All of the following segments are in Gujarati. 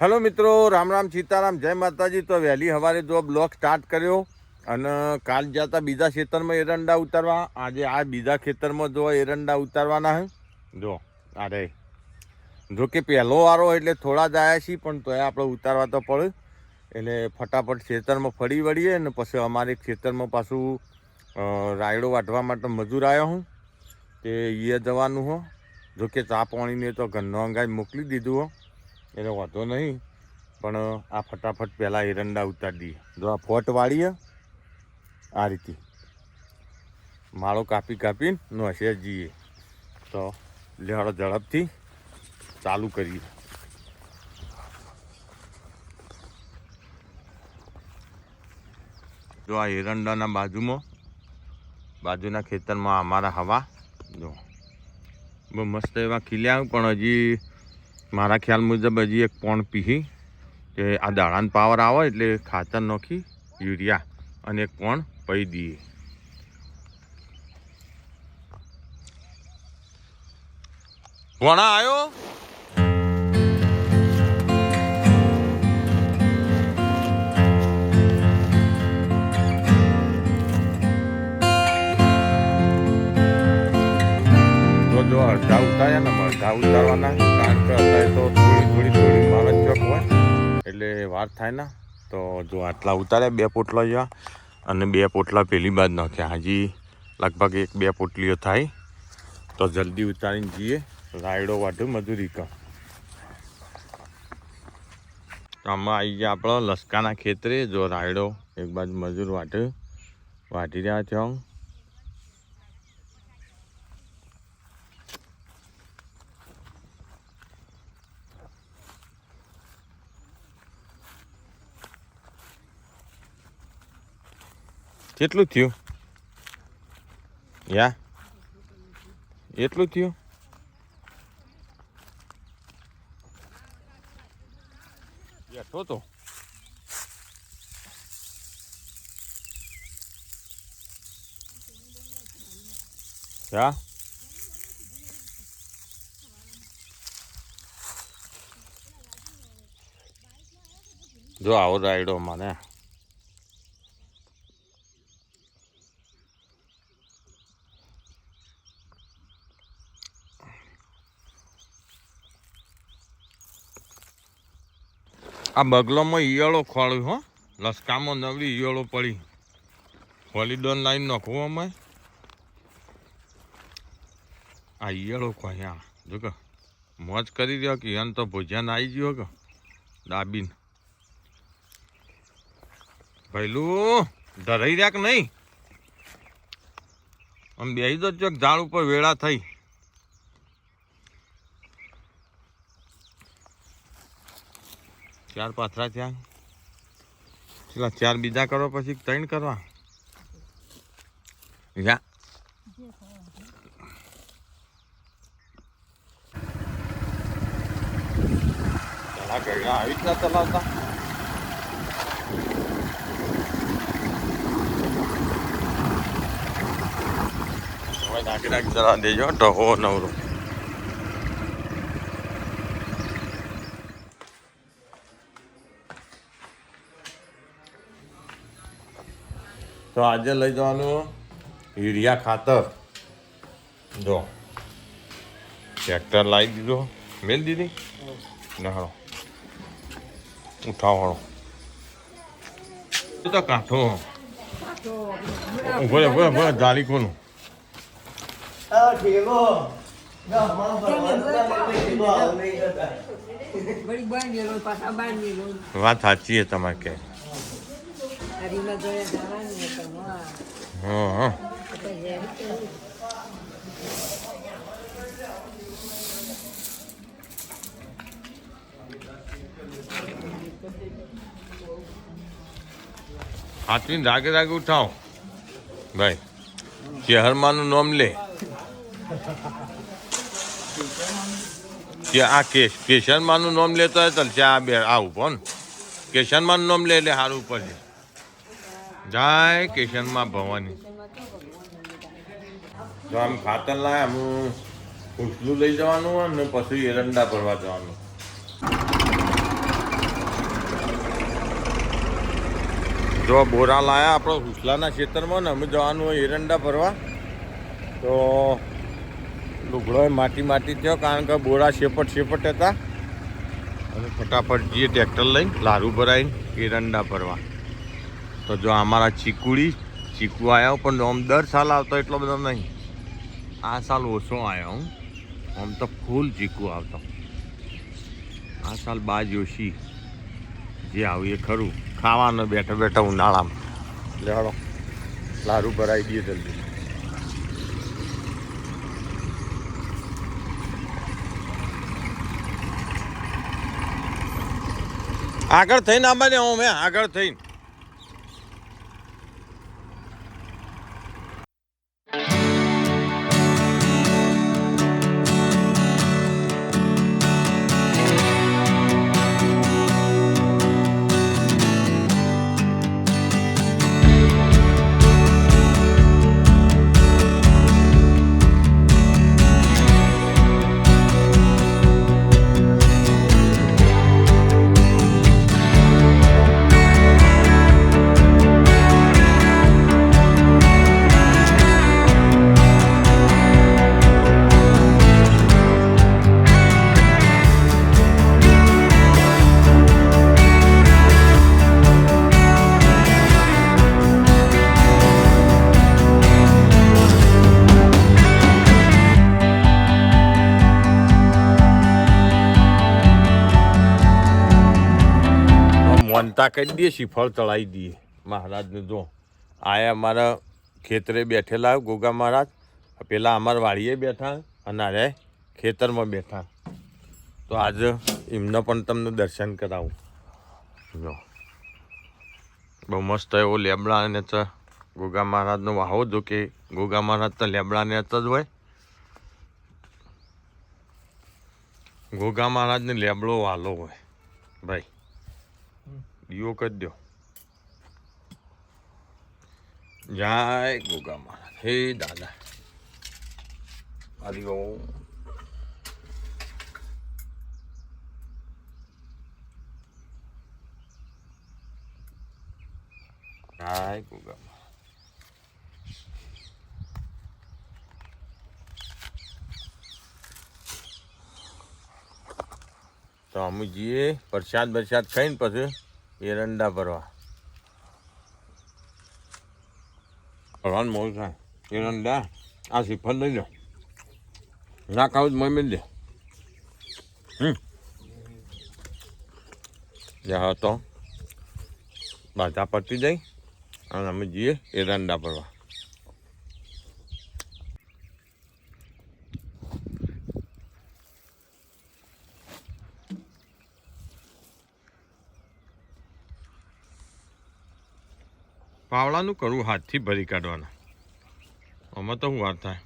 હેલો મિત્રો રામ રામ સીતારામ જય માતાજી. તો વહેલી સવારે જો બ્લોગ સ્ટાર્ટ કર્યો અને કાલ જતા બીજા ખેતરમાં એરંડા ઉતારવા. આજે આ બીજા ખેતરમાં જો એરંડા ઉતારવાના હે, જો અરે જો કે પહેલો વારો એટલે થોડા જ આવ્યા છીએ, પણ તોય આપણે ઉતારવા તો પડે. એટલે ફટાફટ ખેતરમાં ફરી વળીએ ને પછી અમારે ખેતરમાં પાછું રાયડો વાટવા માટે મજૂર આવ્યો હું, તે એ જવાનું હો. જો કે ચા પાણીને તો ઘરનો અંગાજ મોકલી દીધું હો, એટલે વાંધો નહીં. પણ આ ફટાફટ પહેલાં એરંડા ઉતારી દઈએ. જો આ ફોટ વાળીએ આ રીતે. માળો કાપી કાપીને નોસે જઈએ તો લેવાડો ઝડપથી ચાલુ કરીએ. જો આ એરંડાના બાજુમાં, બાજુના ખેતરમાં અમારા હવા, જો. બહુ મસ્ત એવા ખીલ્યા પણ હજી મારા ખ્યાલ મુજબ હજી એક પોણ પીહી કે આ દાણાનો પાવર આવે એટલે ખાતર નોખી યુરિયા અને એક પોણ પહી દઈએ. વણા આવ્યો જો અડધા ઉતાર્યા ને અડધા ઉતારવાના કારણ એટલે વાર થાય ને, તો જો આટલા ઉતાર્યા, બે પોટલા જેવા અને બે પોટલા પેલી બાદ નાખ્યા. હજી લગભગ એક બે પોટલીઓ થાય. તો જલ્દી ઉતારીને જઈએ. રાયડો વાટું મજૂરી કર તો આમાં આવી ગયા આપણો લસકાના ખેતરે. જો રાયડો એક બાજુ મજૂર વાટે વાટી રહ્યા છે કેટલું થયું? યા? એટલું થયું? બેઠો તો. યા? જો આવો રાયડો મને. આ બગલોમાં ઈયળો ખોળ્યું હો. લસકામાં નવડી ઈયળો પડી. હોલીડોન લાઈન નાખવું અમે આ ઈયળો ખોયા. જો કે મોજ કરી રહ્યો કે યન તો ભોજન આવી ગયો કે. દાબીન. ભૈલું, ધરાઈ રહ્યા કે નહીં? આમ બેસી દો ચોક ઝાડ ઉપર વેળા થઈ. ચાર પાથરા ત્યાં પેલા ચાર બીજા કરો, પછી ત્રણ કરવા. યા ગળ્યા આવી રીતના ચલાવતા નાખી નાખી જરા દેજો ટહો નવરો. તો આજે લઈ જવાનું યુરિયા ખાતર. જો. ટ્રેક્ટર લાવી દીધો. મેલ દીધી? ને હળો ઉઠાવો હળો તો કાંઠો. ભલે ભલે ભલે ગાડી કોનું? વાત સાચી છે તમારે કે. હા. હાથવીને રાગે રાગે ઉઠાવ. ભાઈ, શહેરમાંનું નામ લે. કે આ કેશ કેશનમાંનું નામ લેતો હોય તો ત્યાં બે આવું પણ કેશનમાંનું નામ લે એટલે સારું છે જય કિશનમાં ભવાની. જો આમ ખાતર લાય આમ ઉછલું લઈ જવાનું અને પછી એરંડા ભરવા જવાનું. જો બોરા લાયા આપણો હુસલાના ખેતરમાં ને અમે જવાનું હોય એરંડા ભરવા, તો લુગડો માટી માટી થયો કારણ કે બોરા શેપટ શેપટ હતા. અને ફટાફટ જઈએ ટ્રેક્ટર લઈને, લારું ભરાઈને એરંડા ભરવા. તો જો અમારા ચીકુડી, ચીકુ આવ્યા પણ આમ દર સાલ આવતો એટલો બધો નહીં. આ સાલ ઓછો આવ્યો હું. આમ તો ફૂલ ચીકુ આવતો. આ સાલ બા જોશી જે આવ્યું એ ખરું. ખાવાનું બેઠા બેઠા ઉનાળામાં. લેવાડો. લારું ભરાઈ દઈએ જલ્દી. આગળ થઈને આંબાને હું મેં આગળ થઈને. મોનતા કરી દઈએ શ્રીફળ ચડાવી દઈએ. મહારાજને જો, આયા અમારા ખેતરે બેઠેલા ગોગા મહારાજ. પેલા અમારા વાડીએ બેઠા અને અરે ખેતરમાં બેઠા તો આજે એમને પણ તમને દર્શન કરાવું. જો. બહુ મસ્ત એવો લેબડા અને તો ગોગા મહારાજનો વાહો જો કે ગોગા મહારાજ તો લેબડાને જ હોય. ગોગા મહારાજને લેબડો વાલો હોય. ભાઈ દીવો કરી દો જય ગોગા મહારાજ હે દાદા. હરિ ઓમ જય ગોગા મહારાજ તો અમે જઈએ પ્રસાદ બરસાદ ખાઈને પછી એરંડા ભરવા. ભરવાનું મોડું થાય એરંડા આ શ્રીફળ લઈ લો. ના ખાવ મમ્મી દે. હમ. જ્યાં હતો બાધા પતી જાય. અને અમે જઈએ એરંડા ભરવા. પાવડાનું કરું, હાથથી ભરી કાઢવાના. આમાં તો શું વાત થાય?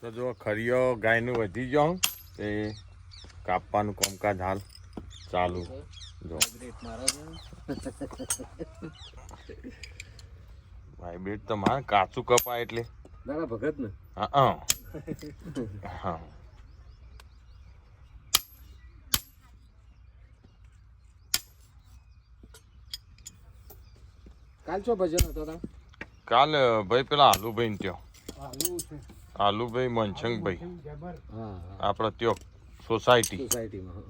તો જો ખરીયો ગાયનું વધી જાઉં એ કાપવાનું કોમકાજ હાલ ચાલુ. જો. બેટ તો મારે કાચું કપાય એટલે. દાદા ભગત ને હા હા. હા કાલ છો ભજન હતો તા કાલ ભાઈ પેલા આલુભાઈ ને ત્યો. આલુભાઈ મનસંગભાઈ. હા આપણા ત્યો સોસાયટી સોસાયટીમાં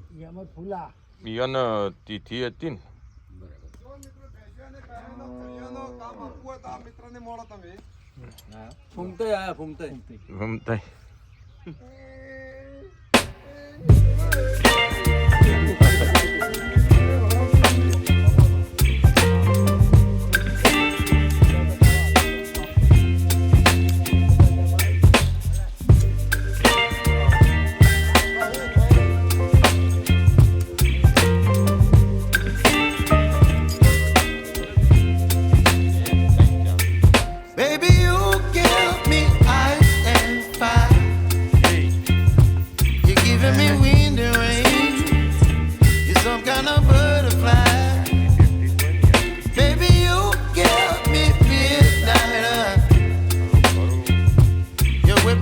તિથિ હતી ને. ફૂમતો આયા ફૂમતો ગમતા Baby, you give me ice and fire.